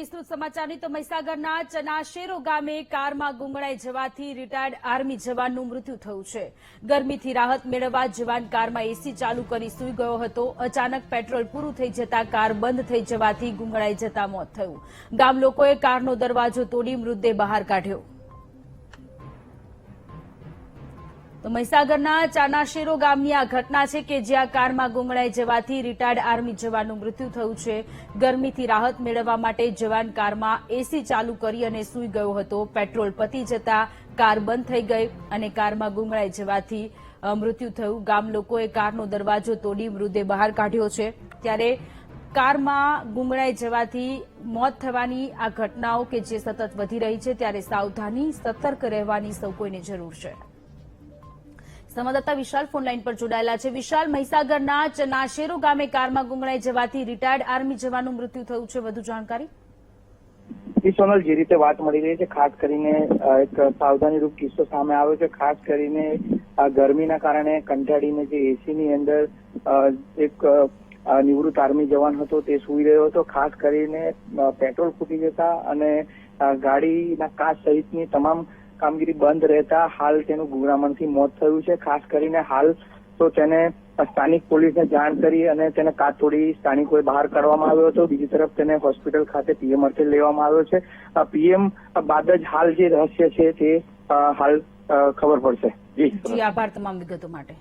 વિસ્તૃત સમાચારની તો મહીસાગરના ચનાશેરો ગામે કારમાં ગુંગળાઈ જવાથી રિટાયર્ડ આર્મી જવાનનું મૃત્યુ થયું છે. ગરમીથી રાહત મેળવવા જવાન કારમાં એસી ચાલુ કરી સૂઈ ગયો હતો. અચાનક પેટ્રોલ પૂરું થઈ જતા કાર બંધ થઈ જવાથી ગુંગળાઈ જતા મોત થયું. ગામ લોકોએ કારનો દરવાજો તોડી મૃતદેહ બહાર કાઢ્યો. તો મહીસાગરના ચાનાશેરો ગામની આ ઘટના છે કે જ્યાં કારમાં ગુંગળાઈ જવાથી રિટાયર્ડ આર્મી જવાનનું મૃત્યુ થયું છે. ગરમીથી રાહત મેળવવા માટે જવાન કારમાં એસી ચાલુ કરી અને સૂઈ ગયો હતો. પેટ્રોલ પતી જતા કાર બંધ થઈ ગઈ અને કારમાં ગુંગળાઈ જવાથી મૃત્યુ થયું. ગામ લોકોએ કારનો દરવાજો તોડી મૃતદેહ બહાર કાઢ્યો છે. ત્યારે કારમાં ગુંગળાઈ જવાથી મોત થવાની આ ઘટનાઓ કે જે સતત વધી રહી છે, ત્યારે સાવધાની, સતર્ક રહેવાની સૌ કોઈને જરૂર છે. સંવાદદાતા વિશાલ ફોનલાઈન પર જોડાયેલા છે. વિશાલ, મહીસાગરના ચનાશેરો ગામે કારમાં ગુંગળાઈ જવાથી રિટાયર્ડ આર્મી જવાનનું મૃત્યુ થયું છે. વધુ જાણકારી? સોનલ, જે રીતે વાત મળી રહી છે, ખાસ કરીને એક સાવધાની રૂપ કિસ્સો સામે આવ્યો છે. ખાસ કરીને આ ગરમીના કારણે કંટાળીને જે એસી ની અંદર એક નિવૃત્ત આર્મી જવાન હતો, તે સુઈ રહ્યો હતો. ખાસ કરીને પેટ્રોલ ફૂટી જતા અને ગાડીના કાચ સહિતની તમામ કામગીરી બંધ રહેતા હાલ તેનું ગુંગળામણથી મોત થયું છે. ખાસ કરીને હાલ તો તેને સ્થાનિક પોલીસને જાણ કરી અને તેને કાતોડી સ્થાનિકોએ બહાર કાઢવામાં આવ્યો હતો. બીજી તરફ તેને હોસ્પિટલ ખાતે પીએમ અર્થે લેવામાં આવ્યો છે. પીએમ બાદ જ હાલ જે રહસ્ય છે તે હાલ ખબર પડશે. જી, આભાર તમામ વિગતો માટે.